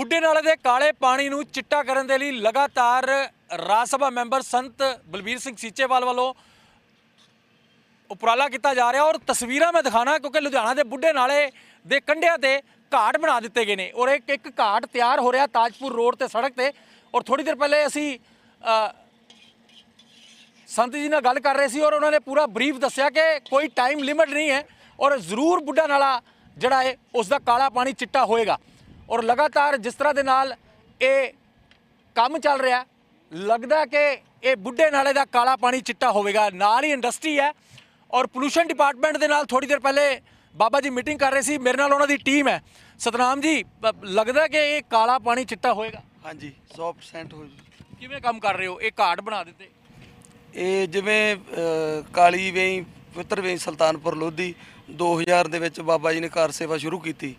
ਬੁੱਢੇ ਨਾਲੇ ਦੇ ਕਾਲੇ ਪਾਣੀ ਨੂੰ ਚਿੱਟਾ ਕਰਨ ਦੇ ਲਈ ਲਗਾਤਾਰ ਰਾਜ ਸਭਾ ਮੈਂਬਰ ਸੰਤ ਬਲਬੀਰ ਸਿੰਘ ਸੀਚੇਵਾਲ ਵੱਲੋਂ ਉਪਰਾਲਾ ਕੀਤਾ ਜਾ ਰਿਹਾ ਔਰ ਤਸਵੀਰਾਂ ਮੈਂ ਦਿਖਾਣਾ ਕਿਉਂਕਿ ਲੁਧਿਆਣਾ ਦੇ ਬੁੱਢੇ ਨਾਲੇ ਦੇ ਕੰਢਿਆਂ ਤੇ ਘਾਟ ਬਣਾ ਦਿੱਤੇ ਗਏ ਨੇ ਔਰ ਇੱਕ ਇੱਕ ਘਾਟ ਤਿਆਰ ਹੋ ਰਿਹਾ ਤਾਜਪੁਰ ਰੋਡ ਤੇ ਸੜਕ ਤੇ ਔਰ ਥੋੜੀ ਦੇਰ ਪਹਿਲੇ ਅਸੀਂ ਸੰਤ ਜੀ ਨਾਲ ਗੱਲ ਕਰ ਰਹੇ ਸੀ ਔਰ ਉਹਨਾਂ ਨੇ ਪੂਰਾ ਬਰੀਫ ਦੱਸਿਆ ਕਿ ਕੋਈ ਟਾਈਮ ਲਿਮਿਟ ਨਹੀਂ ਹੈ ਔਰ ਜ਼ਰੂਰ ਬੁੱਢਾ ਨਾਲਾ ਜਿਹੜਾ ਹੈ, ਉਸ ਦਾ ਕਾਲਾ ਪਾਣੀ ਚਿੱਟਾ ਹੋਏਗਾ। ਔਰ ਲਗਾਤਾਰ ਜਿਸ ਤਰ੍ਹਾਂ ਦੇ ਨਾਲ ਇਹ ਕੰਮ ਚੱਲ ਰਿਹਾ ਲੱਗਦਾ ਕਿ ਇਹ ਬੁੱਢੇ ਨਾਲੇ ਦਾ ਕਾਲਾ ਪਾਣੀ ਚਿੱਟਾ ਹੋਵੇਗਾ। ਨਾਲ ਹੀ ਇੰਡਸਟਰੀ ਹੈ ਔਰ ਪੋਲੂਸ਼ਨ ਡਿਪਾਰਟਮੈਂਟ ਦੇ ਨਾਲ ਥੋੜੀ ਦੇਰ ਪਹਿਲੇ ਬਾਬਾ ਜੀ ਮੀਟਿੰਗ ਕਰ ਰਹੇ ਸੀ। ਮੇਰੇ ਨਾਲ ਉਹਨਾਂ ਦੀ ਟੀਮ ਹੈ। ਸਤਨਾਮ ਜੀ ਲੱਗਦਾ ਕਿ ਇਹ ਕਾਲਾ ਪਾਣੀ ਚਿੱਟਾ ਹੋਏਗਾ? ਹਾਂਜੀ 100% ਹੋ ਜੂ। ਕਿਵੇਂ ਕੰਮ ਕਰ ਰਹੇ ਹੋ? ਇਹ ਘਾਟ ਬਣਾ ਦਿੱਤੇ। ਇਹ ਜਿਵੇਂ ਕਾਲੀ ਵੇਈ ਪਵਿੱਤਰ ਵੇਈ ਸੁਲਤਾਨਪੁਰ ਲੋਧੀ 2000 ਦੇ ਵਿੱਚ ਬਾਬਾ ਜੀ ਨੇ ਕਾਰ ਸੇਵਾ ਸ਼ੁਰੂ ਕੀਤੀ।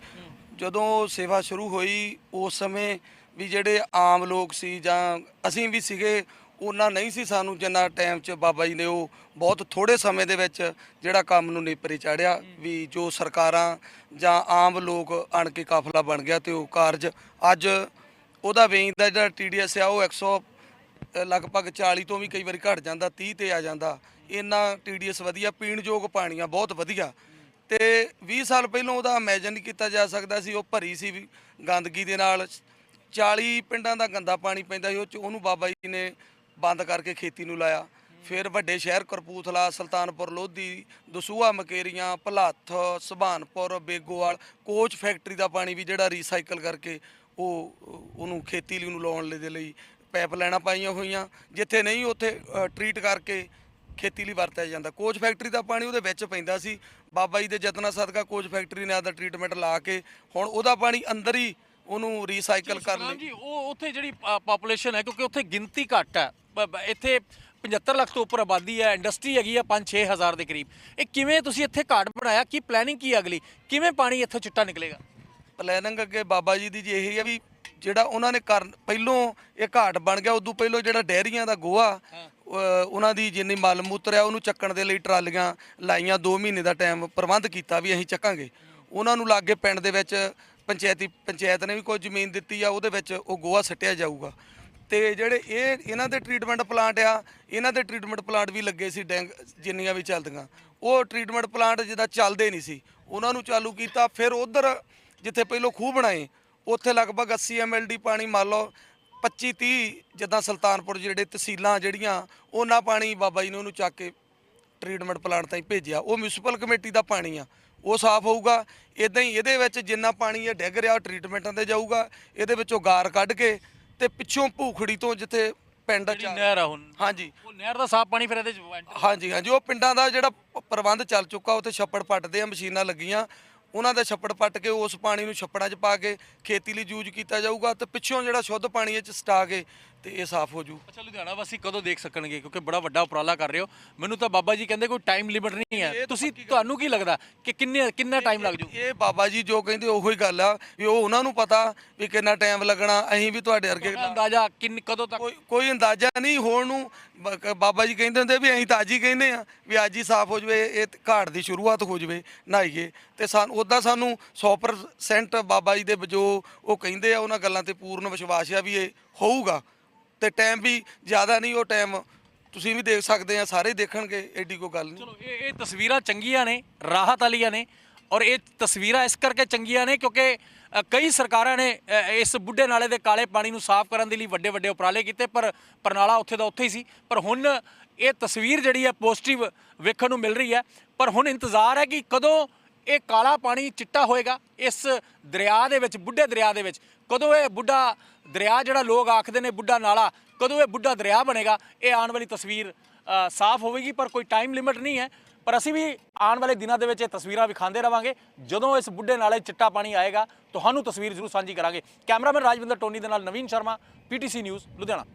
ਜਦੋਂ ਸੇਵਾ ਸ਼ੁਰੂ ਹੋਈ ਉਸ ਸਮੇਂ ਵੀ ਜਿਹੜੇ ਆਮ ਲੋਕ ਸੀ ਜਾਂ ਅਸੀਂ ਵੀ ਸੀਗੇ ਉਹਨਾਂ ਨਹੀਂ ਸੀ ਸਾਨੂੰ ਜਿੰਨਾ ਟਾਈਮ 'ਚ ਬਾਬਾ ਜੀ ਨੇ ਉਹ ਬਹੁਤ ਥੋੜੇ ਸਮੇਂ ਦੇ ਵਿੱਚ ਜਿਹੜਾ ਕੰਮ ਨੂੰ ਨੇਪਰੇ ਚਾੜਿਆ ਵੀ ਜੋ ਸਰਕਾਰਾਂ ਜਾਂ ਆਮ ਲੋਕ ਆਣ ਕੇ ਕਾਫਲਾ ਬਣ ਗਿਆ ਤੇ ਉਹ ਕਾਰਜ ਅੱਜ ਉਹਦਾ ਵੇਈ ਦਾ ਜਿਹੜਾ ਟੀਡੀਐਸ ਆ ਉਹ 100 ਅ, ਲਗਭਗ 40 ਤੋਂ ਵੀ ਕਈ ਵਾਰੀ ਘਟ ਜਾਂਦਾ 30 ਤੇ ਆ ਜਾਂਦਾ। ਇੰਨਾ ਟੀਡੀਐਸ ਵਧੀਆ ਪੀਣਯੋਗ ਆ ਬਹੁਤ ਵਧੀਆ। ਤੇ 20 ਸਾਲ ਪਹਿਲਾਂ ਉਹਦਾ ਇਮੇਜਿਨ ਨਹੀਂ ਕੀਤਾ ਜਾ ਸਕਦਾ ਸੀ, ਉਹ ਭਰੀ ਸੀ ਵੀ ਗੰਦਗੀ ਦੇ ਨਾਲ। 40 ਪਿੰਡਾਂ ਦਾ ਗੰਦਾ ਪਾਣੀ ਪੈਂਦਾ ਸੀ, ਉਹ ਚ ਉਹਨੂੰ ਬਾਬਾ ਜੀ ਨੇ ਬੰਦ ਕਰਕੇ ਖੇਤੀ ਨੂੰ ਲਾਇਆ। ਫਿਰ ਵੱਡੇ ਸ਼ਹਿਰ ਕਰਪੂਥਲਾ ਸੁਲਤਾਨਪੁਰ, ਲੋਧੀ, ਦਸੂਹਾ, ਮਕੇਰੀਆਂ, ਭਲਾਥ, ਸੁਭਾਨਪੁਰ, ਬੇਗੋਵਾਲ, ਕੋਚ ਫੈਕਟਰੀ ਦਾ ਪਾਣੀ ਵੀ ਜਿਹੜਾ ਰੀਸਾਈਕਲ ਕਰਕੇ ਉਹ, ਉਹਨੂੰ ਖੇਤੀ ਲਈ ਨੂੰ ਲਾਉਣ ਲਈ ਦੇ ਲਈ ਪਾਈਪ ਲੈਣਾ ਪਾਈਆਂ ਹੋਈਆਂ। ਜਿੱਥੇ ਨਹੀਂ, ਉੱਥੇ ਟਰੀਟ ਕਰਕੇ ਖੇਤੀ ਲਈ ਵਰਤਿਆ ਜਾਂਦਾ। ਕੋਚ ਫੈਕਟਰੀ ਦਾ ਪਾਣੀ ਉਹਦੇ ਵਿੱਚ ਪੈਂਦਾ ਸੀ। ਬਾਬਾ ਜੀ ਦੇ ਯਤਨਾਂ ਸਦਕਾ ਕੋਚ ਫੈਕਟਰੀ ਨੇ ਆਦਾ ਟ੍ਰੀਟਮੈਂਟ ਲਾ ਕੇ ਹੁਣ ਉਹਦਾ ਪਾਣੀ ਅੰਦਰ ਹੀ ਉਹਨੂੰ ਰੀਸਾਈਕਲ ਕਰ ਲਈ। ਜੀ ਉਹ ਉੱਥੇ ਜਿਹੜੀ ਪਾਪੂਲੇਸ਼ਨ ਹੈ ਕਿਉਂਕਿ ਉੱਥੇ ਗਿਣਤੀ ਘੱਟ ਹੈ। ਇੱਥੇ 75 ਲੱਖ ਤੋਂ ਉੱਪਰ ਆਬਾਦੀ ਹੈ ਇੰਡਸਟਰੀ ਹੈਗੀ ਆ 5-6 ਹਜ਼ਾਰ ਦੇ ਕਰੀਬ। ਇਹ ਕਿਵੇਂ ਤੁਸੀਂ ਇੱਥੇ ਘਾਟ ਬਣਾਇਆ? ਕੀ ਪਲੈਨਿੰਗ ਕੀ ਅਗਲੀ? ਕਿਵੇਂ ਪਾਣੀ ਇੱਥੋਂ ਚਿੱਟਾ ਨਿਕਲੇਗਾ? ਪਲੈਨਿੰਗ ਅੱਗੇ ਬਾਬਾ ਜੀ ਦੀ ਜੀ ਇਹ ਹੈ ਵੀ ਜਿਹੜਾ ਉਹਨਾਂ ਨੇ ਕਰ ਪਹਿਲੋਂ ਇਹ ਘਾਟ ਬਣ ਗਿਆ ਉਦੋਂ ਪਹਿਲੋਂ ਜਿਹੜਾ ਡੈਰੀਆਂ ਦਾ ਅ, ਉਹਨਾਂ ਦੀ ਜਿੰਨੀ ਮਲ ਮੂਤਰ ਆ ਉਹਨੂੰ ਚੱਕਣ ਦੇ ਲਈ ਟਰਾਲੀਆਂ ਲਾਈਆਂ 2 ਮਹੀਨੇ ਦਾ ਟਾਈਮ ਪ੍ਰਬੰਧ ਕੀਤਾ ਵੀ ਅਸੀਂ ਚੱਕਾਂਗੇ। ਉਹਨਾਂ ਨੂੰ ਲਾਗੇ ਪਿੰਡ ਦੇ ਵਿੱਚ ਪੰਚਾਇਤੀ ਪੰਚਾਇਤ ਨੇ ਵੀ ਕੋਈ ਜ਼ਮੀਨ ਦਿੱਤੀ ਆ ਉਹਦੇ ਵਿੱਚ ਉਹ ਗੋਹਾ ਸੱਟਿਆ ਜਾਊਗਾ। ਤੇ ਜਿਹੜੇ ਇਹ ਇਹਨਾਂ ਦੇ ਟ੍ਰੀਟਮੈਂਟ ਪਲਾਂਟ ਆ ਇਹਨਾਂ ਦੇ ਟ੍ਰੀਟਮੈਂਟ ਪਲਾਂਟ ਵੀ ਲੱਗੇ ਸੀ ਡੈਂਗ ਜਿੰਨੀਆਂ ਵੀ ਚੱਲਦੀਆਂ। ਉਹ ਟ੍ਰੀਟਮੈਂਟ ਪਲਾਂਟ ਜਿਹਦਾ ਚੱਲਦੇ ਨਹੀਂ ਸੀ। ਉਹਨਾਂ ਨੂੰ ਚਾਲੂ ਕੀਤਾ ਫਿਰ ਉਧਰ ਜਿੱਥੇ ਪਹਿਲੋਂ ਖੂਹ ਬਣਾਏ ਉੱਥੇ ਲਗਭਗ 80 ਐਮਐਲਡੀ ਪਾਣੀ ਮੰਨ ਲਓ 25 30 ਜਿੱਦਾਂ ਸੁਲਤਾਨਪੁਰ ਜਿਹੜੇ ਤਹਿਸੀਲਾਂ ਜਿਹੜੀਆਂ ਉਹਨਾਂ ਪਾਣੀ ਬਾਬਾ ਜੀ ਨੇ ਉਹਨੂੰ ਚੱਕ ਕੇ ਟ੍ਰੀਟਮੈਂਟ ਪਲਾਂਟ ਤਾਈਂ ਭੇਜਿਆ। ਉਹ ਮਿਊਨਿਸਪਲ ਕਮੇਟੀ ਦਾ ਪਾਣੀ ਆ। ਉਹ ਸਾਫ਼ ਹੋਊਗਾ। ਇਦਾਂ ਹੀ ਇਹਦੇ ਵਿੱਚ ਜਿੰਨਾ ਪਾਣੀ ਇਹ ਡਿੱਗ ਰਿਹਾ ਉਹ ਟ੍ਰੀਟਮੈਂਟਾਂ ਤੇ ਜਾਊਗਾ। ਇਹਦੇ ਵਿੱਚੋਂ ਗਾਰ ਕੱਢ ਕੇ ਤੇ ਪਿੱਛੋਂ ਭੂਖੜੀ ਤੋਂ ਜਿੱਥੇ ਪਿੰਡ ਨਹਿਰ ਆ ਹੁਣ। ਹਾਂਜੀ। ਉਹ ਨਹਿਰ ਦਾ ਸਾਫ਼ ਪਾਣੀ ਫਿਰ ਇਹਦੇ ਚ ਹਾਂਜੀ ਹਾਂਜੀ। ਉਹ ਪਿੰਡਾਂ ਦਾ ਜਿਹੜਾ ਪ੍ਰਬੰਧ ਚੱਲ ਚੁੱਕਾ ਉੱਥੇ ਛੱਪੜ ਪੱਟਦੇ ਆ ਮਸ਼ੀਨਾਂ ਲੱਗੀਆਂ। ਉਹਨਾਂ ਦਾ ਛੱਪੜ ਪੱਟ ਕੇ ਉਸ ਪਾਣੀ ਨੂੰ ਛੱਪੜਾਂ 'ਚ ਪਾ ਕੇ ਖੇਤੀ ਲਈ ਯੂਜ਼ ਕੀਤਾ ਜਾਊਗਾ ਤੇ ਪਿੱਛੋਂ ਜਿਹੜਾ ਸ਼ੁੱਧ ਪਾਣੀ ਇਹ 'ਚ ਸਟਾ ਕੇ ਤੇ ਇਹ ਸਾਫ਼ ਹੋ ਜੂ। ਅੱਛਾ ਲੁਧਿਆਣਾ ਵਾਸੀ ਕਦੋਂ ਦੇਖ ਸਕਣਗੇ? ਕਿਉਂਕਿ ਬੜਾ ਵੱਡਾ ਉਪਰਾਲਾ ਕਰ ਰਹੇ ਹੋ। ਮੈਨੂੰ ਤਾਂ ਬਾਬਾ ਜੀ ਕਹਿੰਦੇ ਕੋਈ ਟਾਈਮ ਲਿਮਿਟ ਨਹੀਂ ਹੈ। ਤੁਸੀਂ ਤੁਹਾਨੂੰ ਕੀ ਲੱਗਦਾ ਕਿ ਕਿੰਨੇ ਕਿੰਨਾ ਟਾਈਮ ਲੱਗ ਜੂ? ਇਹ ਬਾਬਾ ਜੀ ਜੋ ਕਹਿੰਦੇ ਉਹੋ ਹੀ ਗੱਲ ਆ ਵੀ ਉਹ ਉਹਨਾਂ ਨੂੰ ਪਤਾ ਵੀ ਕਿੰਨਾ ਟਾਈਮ ਲੱਗਣਾ। ਅਸੀਂ ਵੀ ਤੁਹਾਡੇ ਵਰਗੇ ਤੁਹਾਡਾ ਅੰਦਾਜ਼ਾ ਕਿੰਨ ਕਦੋਂ ਤੱਕ? ਕੋਈ ਅੰਦਾਜ਼ਾ ਨਹੀਂ ਹੋਣ ਨੂੰ। ਬਾਬਾ ਜੀ ਕਹਿੰਦੇ ਹੁੰਦੇ ਵੀ ਅਸੀਂ ਤਾਂ ਅੱਜ ਹੀ ਕਹਿੰਦੇ ਆ ਵੀ ਅੱਜ ਹੀ ਸਾਫ਼ ਹੋ ਜਵੇ ਇਹ ਘਾਟ ਦੀ ਸ਼ੁਰੂਆਤ ਹੋ ਜਵੇ ਨਹਾਈਏ ਤੇ ਸਾਨੂੰ ਉਦਾਂ ਸਾਨੂੰ 100% ਬਾਬਾ ਜੀ ਦੇ ਜੋ ਉਹ ਕਹਿੰਦੇ ਆ ਉਹਨਾਂ ਗੱਲਾਂ ਤੇ ਪੂਰਨ ਵਿਸ਼ਵਾਸ ਆ ਵੀ ਇਹ ਹੋਊਗਾ। ਤੇ ਟਾਈਮ ਵੀ ਜ਼ਿਆਦਾ ਨਹੀਂ, ਉਹ ਟਾਈਮ ਤੁਸੀਂ ਵੀ ਦੇਖ ਸਕਦੇ ਆ, ਸਾਰੇ ਦੇਖਣਗੇ ਐਡੀ ਕੋਈ ਗੱਲ ਨਹੀਂ। ਚਲੋ, ਇਹ ਇਹ ਤਸਵੀਰਾਂ ਚੰਗੀਆਂ ਨੇ, ਰਾਹਤ ਵਾਲੀਆਂ ਨੇ, ਔਰ ਇਹ ਤਸਵੀਰਾਂ ਇਸ ਕਰਕੇ ਚੰਗੀਆਂ ਨੇ ਕਿਉਂਕਿ ਕਈ ਸਰਕਾਰਾਂ ਨੇ ਇਸ ਬੁੱਢੇ ਨਾਲੇ ਦੇ ਕਾਲੇ ਪਾਣੀ ਨੂੰ ਸਾਫ਼ ਕਰਨ ਦੇ ਲਈ ਵੱਡੇ ਵੱਡੇ ਉਪਰਾਲੇ ਕੀਤੇ, ਪਰ ਪਰਨਾਲਾ ਉੱਥੇ ਦਾ ਉੱਥੇ ਹੀ ਸੀ। ਪਰ ਹੁਣ ਇਹ ਤਸਵੀਰ ਜਿਹੜੀ ਹੈ ਪੋਜ਼ਿਟਿਵ ਵੇਖਣ ਨੂੰ ਮਿਲ ਰਹੀ ਹੈ। ਪਰ ਹੁਣ ਇੰਤਜ਼ਾਰ ਹੈ ਕਿ ਕਦੋਂ ਇਹ ਕਾਲਾ ਪਾਣੀ ਚਿੱਟਾ ਹੋਏਗਾ ਇਸ ਦਰਿਆ ਦੇ ਵਿੱਚ, ਬੁੱਢੇ ਦਰਿਆ ਦੇ ਵਿੱਚ। ਕਦੋਂ ਇਹ ਬੁੱਢਾ ਦਰਿਆ ਜਿਹੜਾ ਲੋਕ ਆਖਦੇ ਨੇ ਬੁੱਢਾ ਨਾਲਾ, ਕਦੋਂ ਇਹ ਬੁੱਢਾ ਦਰਿਆ ਬਣੇਗਾ, ਇਹ ਆਉਣ ਵਾਲੀ ਤਸਵੀਰ ਸਾਫ਼ ਹੋਵੇਗੀ, ਪਰ ਕੋਈ ਟਾਈਮ ਲਿਮਿਟ ਨਹੀਂ ਹੈ। ਪਰ ਅਸੀਂ ਵੀ ਆਉਣ ਵਾਲੇ ਦਿਨਾਂ ਦੇ ਵਿੱਚ ਇਹ ਤਸਵੀਰਾਂ ਵਿਖਾਉਂਦੇ ਰਵਾਂਗੇ। ਜਦੋਂ ਇਸ ਬੁੱਢੇ ਨਾਲੇ ਚਿੱਟਾ ਪਾਣੀ ਆਏਗਾ, ਤੁਹਾਨੂੰ ਤਸਵੀਰ ਜ਼ਰੂਰ ਸਾਂਝੀ ਕਰਾਂਗੇ। ਕੈਮਰਾਮੈਨ ਰਾਜਵਿੰਦਰ ਟੋਨੀ ਦੇ ਨਾਲ ਨਵੀਨ ਸ਼ਰਮਾ, ਪੀਟੀਸੀ ਨਿਊਜ਼, ਲੁਧਿਆਣਾ।